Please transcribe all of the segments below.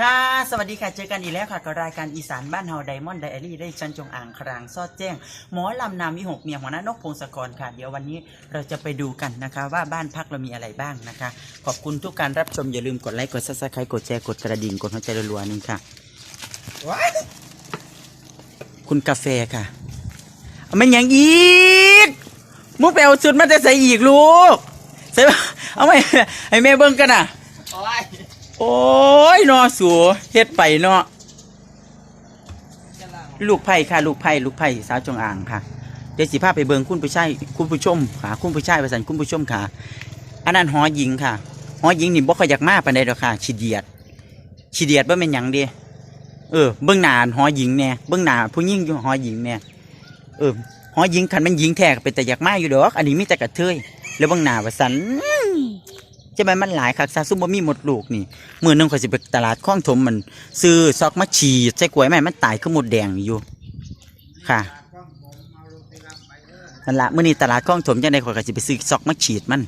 ค่ะ สวัสดีค่ะ เจอกันอีกแล้วค่ะกับรายการอีสานบ้านเฮาไดมอนด์ไดอารี่ได้ชันจงอ่างครางซอดแจ้ง หมอลำนามวิหกเมียหัวหน้านกพงศกรค่ะ เดี๋ยววันนี้เราจะไปดูกันนะคะ ว่าบ้านพักเรามีอะไรบ้างนะคะ ขอบคุณทุกการรับชม อย่าลืมกดไลค์กดซับสไครต์กดแชร์กดกระดิ่งกดหัวใจรัวๆนี่ค่ะ คุณกาแฟค่ะเอามันหยังอีกมุกไปเอาสุดมาแต่ใส่อีกลูกใส่เอาไหมให้แม่เบิ่งกันน่ะโอ้ย โอ้ยนอสูเฮ็ดไปเนาะจะลังลูกไผ่ค่ะ ลูกไผ่ลูกไผ่สาวจงอ่างค่ะ เดี๋ยวสิพาไปเบิงคุณผู้ชายคุณผู้ชมค่ะคุณผู้ชายประสันคุณผู้ชมค่ะอันนั้นหอหญิงค่ะหอหญิงนี่บ่ค่อยอยากมาปานใดดอกค่ะขี้เดียดขี้เดียดบ่แม่นหยังเด้เออเบิ่งหน้าหอหญิงแน่เบิ่งหน้าผู้หญิงอยู่หอหญิงแน่เออหอหญิงคันมันหญิงแท้ก็เป็นแต่อยากมาอยู่ดอก อันนี้มีแต่กระเทยแล้วเบิ่งหน้าว่าสัน จะมันมันหลายคักซะซุ่มบ่มีหมดลูกนี่มือหนึงข่อยสิไปตลาดคลองถมมัน ซื้อซอกมาฉีดใส่กล้วยแม่มันตายคือหมดแดงอยู่ ค่ะนั่นละมื้อนี้ตลาดคลองถมจังไดข่อยก็สิไปซื้อซอกมาฉีดมัน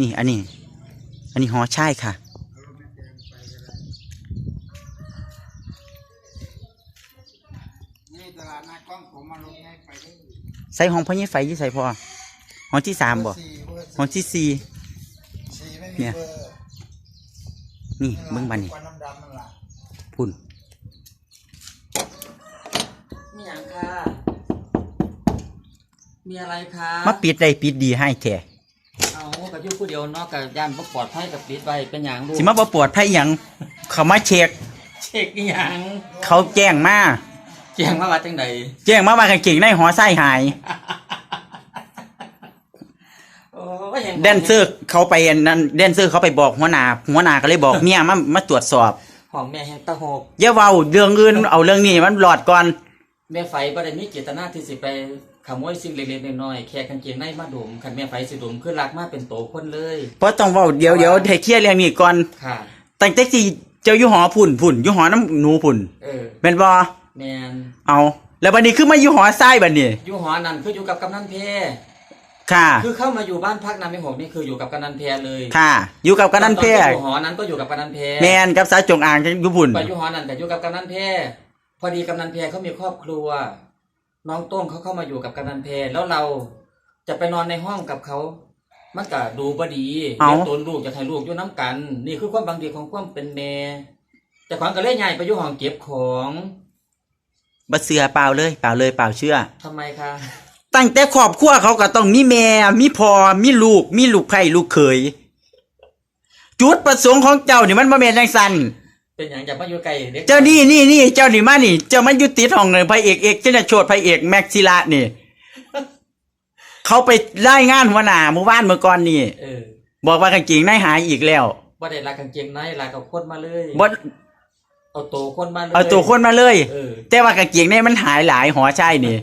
นี่อันนี้ อันนี้หอใช่ค่ะใส่ห้องพ่อยี่ไฟยี่ใส่พอห้องที่สามบ่ห้องที่สี่ เนี่มียเบอร์นี่เบิ่งบัดนี่ควันดำๆมันล่ะพุ่นมีอย่างค่ะ มีอะไรคะมาปิดได้ปิดดีให้แท้เอากับยุ่ผู้เดียวเนอกกับย่านบ่ปลอดภัยกับปิดไว้เป็นอย่างลูกสิมาบ่ปวดไผหยังเขามาเช็คเช็คอีหยังเขาแจ้งมาแจ้งมาว่าจังใด แจ้งมาว่ากางเกงในหอไส้หาย โอ้ยยัง แดนเซอร์เขาไปอันนั้นแดนเซอร์เขาไปบอกหัวหน้าหัวหน้าก็เลยบอกเมียมามาตรวจสอบของแม่แห่งตะหกอย่าเว้าเรื่องอื่นเอาเรื่องนี้มันหลอดก่อนแม่ไฟบ่ได้มีเจตนาที่สิไปขโมยสิ่งเล็กๆน้อยๆแค่กางเกงในมาดมคันแม่ไฟสิดมคือรักมาเป็นโตคนเลยเพราะต้องเว้าเดี๋ยวเดี๋ยวให้เคลียร์เรื่องนี้ก่อนค่ะตั้งแต่ที่เจ้าอยู่หอพุ่นพุ่นอยู่หอน้ำหนูพุ่นเออแม่นบ่แมนเอา แล้วบัดนี้คือมาอยู่หอทรายบัดนี้อยู่หอนั่นคืออยู่กับกำนันเพ ค่ะ คือเข้ามาอยู่บ้านพักนามไม่หกนี่คืออยู่กับกำนันเพเลยค่ะ อยู่กับกำนันแพตอร่ที่อยู่หอนั้นก็อยู่กับกำนันเพแม่นกับสาวจงอางอยู่พุ่นไปอยู่หอนั้นแต่อยู่กับกำนันเพพอดีกำนันเพเขามีครอบครัว น้องโต้งเขาเข้ามาอยู่กับกำนันเพแล้วเราจะไปนอนในห้องกับเขา มันก็ดูบดีเอาเลี้ยงตนลูกจะให้ลูกอยู่น้ำกัน นี่คือความบางดีของความเป็นแม่แต่ของก็เลยใหญ่ไปอยู่ห้องเก็บของบ่เสือเปล่าเลยเปล่าเลยเปล่าเชื่อทำไมคะ ตั้งแต่ครอบครัวเขาก็ต้องมีแม่ มีพ่อมีลูก มีลูกไผ่ลูกเขย จุดประสงค์ของเจ้านี่มันบ่แม่นจังซั่นเป็นอย่างจะมาอยู่ไกลเด็กเจ้านี่นี่นี่เจ้านี่มานี่ เจ้ามันอยู่ติดห้องเลยพระเอกเอกเจนโชดพระเอกแม็กซิละนี่ เขาไปรายงานหัวหน้าเมื่อวานเมื่อก่อนนี่ เออบอกว่ากางเกงในหายอีกแล้วบ่ได้ลากกางเกงในลากเอาคนมาเลยบ่เอาตัวคนมาเลยเอาตัวคนมาเลย เออแต่ว่ากางเกงในมันหายหลายหอใช่นี่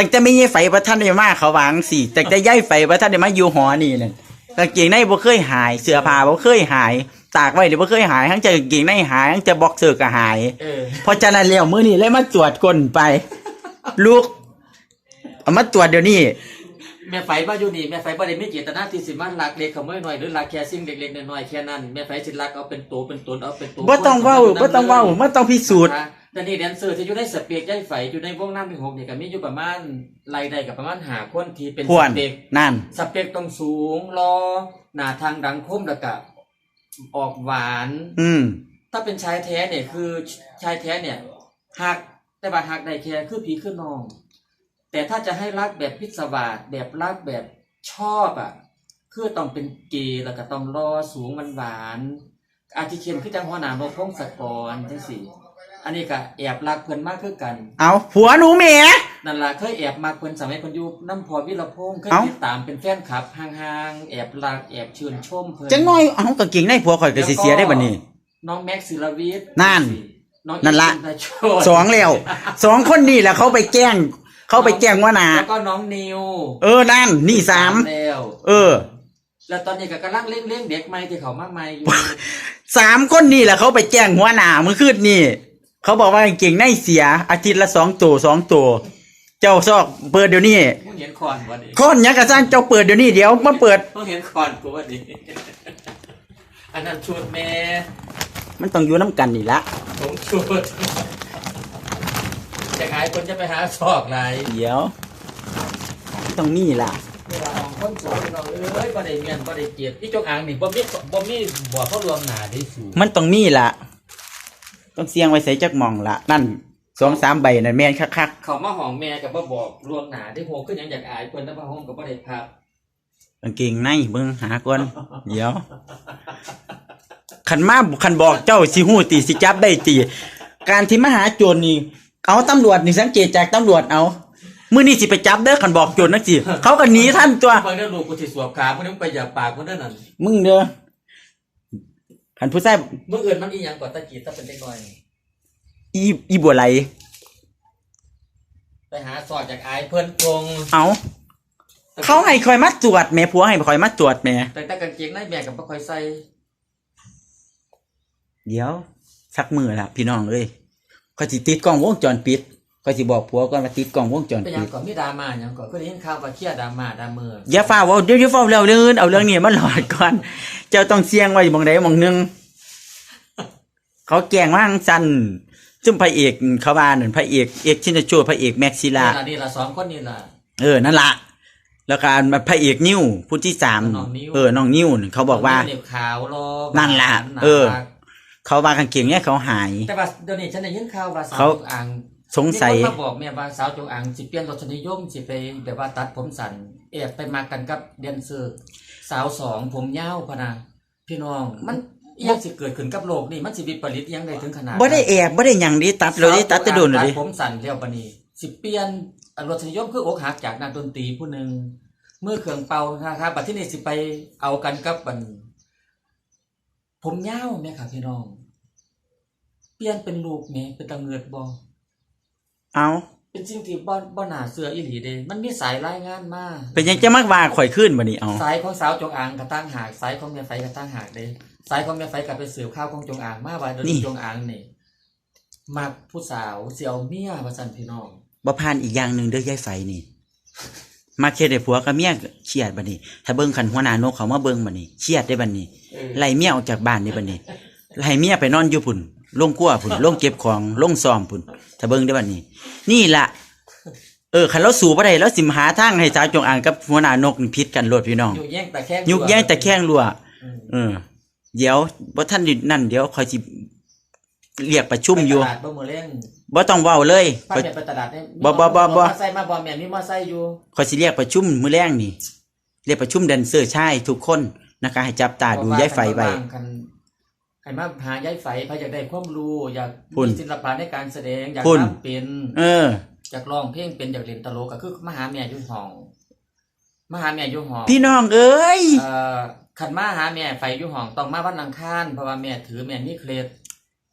ตั้งแต่ไม่ยี่ไฟประท่านได้มาเขาวางสิแต่แต่ย่ายไฟประท่านได้มาอยู่หอนี่นั่นกางเกงในบ่เคยหาย เสื้อผ้าบ่เคยหาย ตากไว้เดี๋ยวบ่เคยหายทั้งจะกางเกงในหายทั้งจะบ็อกเซอร์ก็หาย เออ เพราะฉะนั้นแล้วมื้อนี้เลยมาตรวจก้นไป ลูกเอามาตรวจเดี๋ยวนี้ แม่ไฟบ่อยู่นี่แม่ไฟบ่ได้มีเจตนาที่สิมาลักเล็กขโมยน้อยหรือลักแค่สิ่งเล็กๆน้อยๆแค่นั้นแม่ไฟสิลักเอาเป็นตัวเป็นตนเอาเป็นตัวบ่ต้องเว้าบ่ต้องเว้าบ่ต้องพิสูจน์ นะคะแต่นี่แดนเซอร์ที่อยู่ในสเปกย่ายไฟอยู่ในวงน้ำหนึ่งหกนี่ก็มีอยู่ประมาณรายได้กับประมาณหาคนที่เป็นพวสนเปกนั่น สเปกต้องสูงรอหน้าทางดังคมแล้วก็ออกหวาน อืม ถ้าเป็นชายแท้เนี่ยคือชายแท้เนี่ยหักแต่ว่าหักได้แค่คือผีคือน้อง แต่ถ้าจะให้รักแบบพิศวาสแบบรักแบบชอบอะ คือต้องเป็นเกย์แล้วก็ต้องรอสูงมันหวานๆอาทิเคนคือจังหัวหน้านกพงศกรจังสี่ อันนี้ก็แอบรักเพิ่นมากคือกัน เอาผัวหนูแหม นั่นล่ะเคยแอบมาเพิ่นสมัยเพิ่นอยู่น้ำพอวิรพงษ์เคยเอ้า ติดตามเป็นแฟนคลับห่างๆแอบรักแอบชื่นชมเพิ่น จังน้อยเอากางเกงในผัวข่อยก็สิเสียได้บัดนี้ น้องแม็กซ์ศิลวิทย์นั่นน้องนั่นละ อินทรโชติสองแล้วสองคนนี่แหละเขาไปแกล้ง เขาไปแกล้งว่านาแล้วก็น้องนิวเออนั่น นี่สามแล้วเออแล้วตอนนี้ก็กำลังเลี้ยงเลี้ยงเด็กใหม่ที่เขามากมายอยู่สามคนนี่แหละเขาไปแจ้งหัวหน้าเมื่อคืนนี่ เขาบอกว่ากางเก่งในเสีย อาทิตย์ละสองตัวสองตัว เจ้าซอกเปิดเดี๋ยวนี้มึงเห็นคอนวันนี้คนหยังกระสร้างเจ้าเปิดเดี๋ยวนี้เดี๋ยวมาเปิด มึงเห็นคอนกูวันนี้อันนั้นชุดแม่มันต้องอยู่น้ำกันนี่ละผมชุดจะขายคนจะไปหาซอกไรเดี๋ยวมันต้องมีล่ะ เวลาของคนสวยเราเอ้ยบ่ได้เมียนบ่ได้เกียรติที่จงอางนี่บ่มีบ่มีบ่เขารวมหนาได้สูงมันต้องมีล่ะ ต้องเสียงไว้ใส่จักหมองละนั่นสองสามใบนั่นแม่นคักเขามาห้องแม่กับบ่บอกรวมหนาได้โหขึ้นหยังอยากอายเพิ่นแต่ว่าห้องก็บ่ได้พับๆกางเกงในเบิ่งหาก่อนเดี๋ยวคันมาคันบอกเจ้าสิฮู้ติสิจับได้ติการที่มาหาโจรนี่เอาตำรวจนี่สังเกตจากตำรวจเอามื้อนี้สิไปจับเด้อคันบอกโจรนักสิเขาก็หนีท่านตัว เพิ่นได้ลูกกูสิสวบขาเพิ่นไปอย่าปากเพิ่นเด้อนั่นมึงเด้อ คันผู้ชายเมื่ออื่นมันอีหยังกว่าตะกี้ตะเป็นเด็กน้อยนี่อีอีบัวไหลไปหาสอดจากอายเพิ่นตรงเอาเขาให้คอยมาตรวจแหม่ผัวให้คอยมาตรวจแหม่แต่แต่กางเกงในแม่ก็บ่ค่อยใส่เดี๋ยวสักมือละพี่น้องเอ้ยก็สิติดกล้องวงจรปิด ก็สิบอกผัวก่อนว่าติดกล้องวงจรเป็นหยัปิงดก่อนมีดราม่าหยังก่อนเคยได้ยินข่าวว่าเครียดดราม่าดรามืออย่าฟ้าเว่าเดี๋ยวอย่าฟ้าเร็วเรื่นเอาเรื่องนี้มาหลอดก่อน เจ้าต้องเสี่ยงไว้หมองใดหมองหนึงเขาแกล้งว่างสันซึ่งพระเอกเขาว่านั่นพระเอกเอกชินโชพระเอกแม็กซิลา นี่ล่ะนี่ล่ะสองคนนี่ล่ะ เออ นั่นละ แล้วก็พระเอกนิ้วผู้ที่สามน้องนิ้ว เออ น้องนิ้วนั่นเขาบอกว่าเด็กขาวรอนั่นล่ะหาเออรักเขาว่ากางเกงเนี่ยเขาหาย แต่ว่าเดี๋ยวนี้ฉันได้ยินข่าวว่าสาวเขาจงอาง สงสัย มีคนมาบอกแม่ว่าสาวจงอางสิเปลี่ยนรสนิยมสิไปแบบว่าตัดผมสั้นแอบไปมากันกับแดนเซอร์ สาวสองผมยาวพะนะพี่น้องมันอิหยังสิเกิดขึ้นกับโลกนี่มันสิวิปริตอิหยังได้ถึงขนาดบ่ได้แอบบ่ได้หยังดิตัดเลยดิตัดแต่โดนเลยตัดิดผมสั้นแล้วบัดนี้สิเปลี่ยนรสนิยมคืออกหักจากนักดนตรีผู้หนึ่งเมื่อเครื่องเป่านะครับบัดที่นี่สิไปเอากันกับบันผมยาวแม่ค่ะพี่น้อง เปลี่ยนเป็นลูกแม่เป็นตะเงิดบ่ เอาเป็นสิ่งที่บ่บ่น่าเชื่ออีหลีเด้มันมีสายรายงานมาเป็นหยังจะมักว่าข่อยขึ้นบ่นี่เอาสายของสาวจงอางกระตั้งหากสายของแม่ไฟกระตั้งหากเด้สายของแม่ไฟกับไปสืบข้าวของจงอางมาว่าเดี๋ยวนี้จงอางนี่มักผู้สาวเสี่ยวเมียว่าซั่นพี่น้องบ่ผ่านอีกอย่างหนึงเด้อยายไฟนี่มาเฮ็ดให้ผัวกับเมียเครียดบัดนี้ ถ้าเบิ่งคันหัวหน้านกเขามาเบิ่งบัดนี้เครียดได้บัดนี้เออไล่เมียออกจากบ้านได้บัดนี้ไล่เมียไปนอนอยู่พุ่น ลงครัวพุ่นลงเก็บของลงซ่อมพุ่นถ้าเบิ่งได้บัดนี้ นี่ล่ะ เออคันเราสู้บ่ได้แล้วสิมาหาทางให้สาวจงอางกับหัวหน้านกนี่ผิดกันโลดพี่น้องยุกแย่งแต่แข้งยุกแย่งแต่แข้งรัวอืมเออ เดี๋ยวบ่ท่านได้นั่นเดี๋ยวคอยสิเรียกประชุมอยู่ไปตลาดบ่มื้อแรงบ่ต้องเว้าเลยป้าคอย แม่ไปตลาดเนี่ยบ่บ่บ่บ่มาใส่มาบ่แม่นมีมาใส่อยู่คอยสิเรียกประชุมมื้อแรงนี่เรียกประชุมแดนเซอร์ชายทุกคนนะคะให้จับตาดูยายไฟไว้ คัน ให้มาหายายไฟพาอยากได้ความรู้อยากพุ่นมีศิลปะในการแสดงอยากพุ่นรำเป็น เออ อยากร้องเพลงเป็นอยากเล่นตลกก็คือมาหาแม่อยู่ห้องมาหาแม่อยู่ห้องพี่น้องเอ้ย เอ่อคันมาหาแม่ไฟอยู่ห้องต้องมาวันอังคารเพราะว่าแม่ถือแม่มีเคล็ด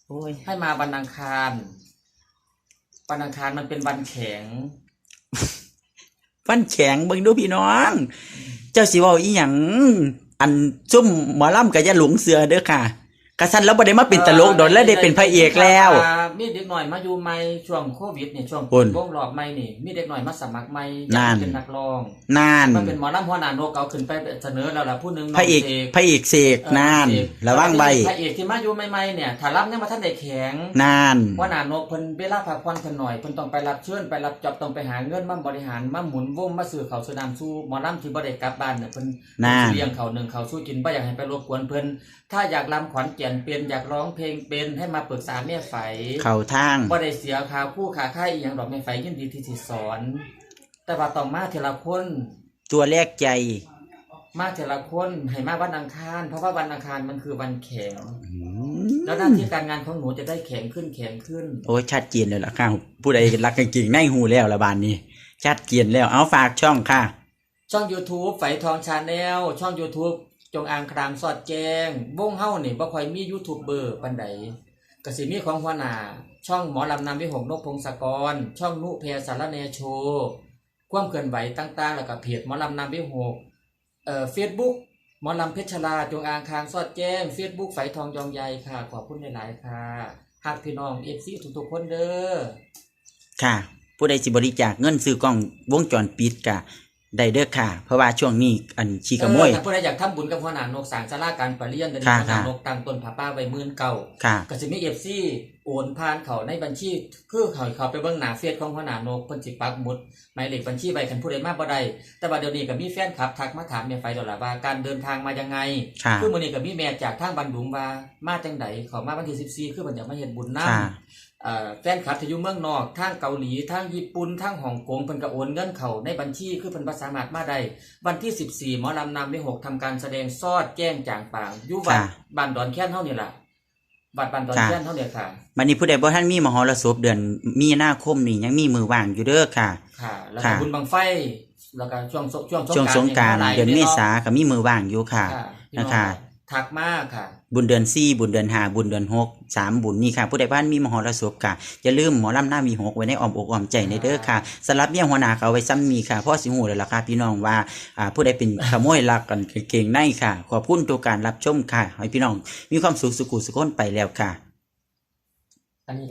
โอ้ยให้มาวันอังคารวันอังคารมันเป็นวันแข็ง ฟันแข็งเบิ่งดูพี่น้อง เจ้าสิเว้าอีหยัง อันซุ่มหมอลำก็อย่าหลงเสือเด้อค่ะ กะสันแล้วบ่ได้มาเป็นตลกโดนแล้วได้เป็นพระเอกแล้ว อ่ามีเด็กหน่อยมาอยู่ใหม่ช่วงโควิดเนี่ยช่วงพุ่นวงรอบใหม่นี่มีเด็กหน่อยมาสมัครใหม่อนั่ยากนเป็นนักร้องนาน มันเป็นหมอลำหัวหน้านกเอาขึ้นไปเสนอแล้วล่ะผู้หนึงน้งพระเอกสพระเอกเสกเอ่อนานเสกระวังไว้พระเอกที่มาอยู่ใหม่ๆเนี่ยถ้ารับเนี่ยมาท่านได้แข็ง นาน หัวหน้านกเพิ่นเวลาพักผ่อนเพิ่นหน่อยเพิ่นต้องไปรับเชิญไปรับจ็อบต้องไปหาเงินมาบริหารมาหมุนวงมาซื้อข้าวซื้อน้ำสู้หมอลำที่บ่ได้กลับบ้านเนี่ยเพิ่นนานเลี้ยงเขาวหนึ่งเขาวสู้กินบ่อยากให้ไปรบกวนเพิ่นถ้าอยากรำขวัญแก่นเป็นอยากร้องเพลงเป็นให้มาปรึกษาแม่ไฝเข้าทางบ่ได้เสียค่าคู่ค่าค่ายอีหยังดอกแม่ไฝยินดีที่สิสอน แต่ว่าต้องมาทีละคนตัวแรกใจ มาทีละคนให้มาวันอังคาร เพราะว่าวันอังคารมันคือวันแข็งอืมแล้วหน้าที่การงานของหนูจะได้แข็งขึ้นแข็งขึ้น โอ้ยชัดเจนเลยล่ะค่ะผู้ใดรักกางเกงในหูแล้วละบานนี้ ชัดเจนแล้วเอาฝากช่องค่ะ ช่อง YouTube ไฝทองชาแนลช่อง YouTube จงอ่างครามสอดแจ้งวงเฮ้านี่บ่ค่อยมียูทูบเบอร์ปานใดกสิมีของหัวหน้าช่องหมอลำนำวิหงนกพงศกร ช่องนุเพสารแนโชความเคลื่อนไหวต่างๆ แล้วก็เพจหมอลำนำวิหกเอ่อ Facebook หมอลำเพชรลาจงอางคางสอดแจ้ง Facebook ไฝทองยองใยค่ะ ขอบคุณหลายๆค่ะหากพี่น้อง FC ทุกๆคนเด้อค่ะ ผู้ใดสิบริจาคเงินซื้อกล้องวงจรปิดกะ ได้เด้อค่ะ เพราะว่าช่วงนี้อันชีขโมยเออถ้าผู้ใดอยากทำบุญกับพ่อหนานกสร้างศาลาการประเรียนเดี๋ยวนี้ค่ะพ่อหนาค่ะ นกตั้งต้นผาป้าไว้หมื่นเก่าค่ะ ก็สิมีเอฟซีโอนผ่านเขาในบัญชี คือเขาเขาไปเบิ่งหน้าเฟซของพ่อหนานกเพิ่นสิปักหมุดหมายเลขบัญชีไว้คันผู้ใดมาบ่ได้แต่ว่าเดี๋ยวนี้ก็มีแฟนคลับทักมาถามแม่ไฟดอกล่ะว่าการเดินทางมายังไง ค่ะ คือมื้อนี้ก็มีแม่จากทางบันดุงว่ามาจังไดเขามาวันที่14คือเพิ่นอยากมาเฮ็ดบุญนำค่ะเอ่อ แฟนคลับที่อยู่เมืองนอกทางเกาหลีทางญี่ปุ่นทางฮ่องกงเพิ่นก็โอนเงินเข้าในบัญชีคือเพิ่นบ่สามารถมาได้วันที่ 14หมอลำนำวิหกทำการแสดงซอดแจ้งจางปางอยู่วัดค่ะ บ้านดอนแค้นเฮานี่ล่ะวัดบ้านดอนค่ะแค้นเฮาเนี่ยค่ะวันนี้ผู้ใดบ่ท่านมีมหรสพเดือนมีนาคมนี่ยังมีมือว่างอยู่เด้อค่ะ ค่ะ แล้วก็ค่ะ บุญบังไฟ แล้วก็ช่วงช่วงช่วงสงกรารหลยเดือนเมษาะก็มีมือว่างอยู่ค่ะ ค่ะพี่นะองคะ ทักมากค่ะ บุญเดือนสี่บุญเดือนห้าบุญเดือนหกสามบุญนี่ค่ะ ผู้ใดบ้านมีมหรสพค่ะอย่าลืมหมอลำหน้ามีหกไว้ในอ้อมอกอ้อมใจในเด้อค่ะสำหรับเบี้ยหัวหน้าก็เอาไว้ซ้ำมีค่ะเพ่อสิหูเลยล่ะค่ะพี่น้องว่าอ่าผู้ใดเป็นขโมยลักกันเก่งในค่ะ ขอบคุณตัวการรับชมค่ะ ให้พี่น้องมีความสุขสุขุสุขคนไปแล้วค่ะ อันนี้ก็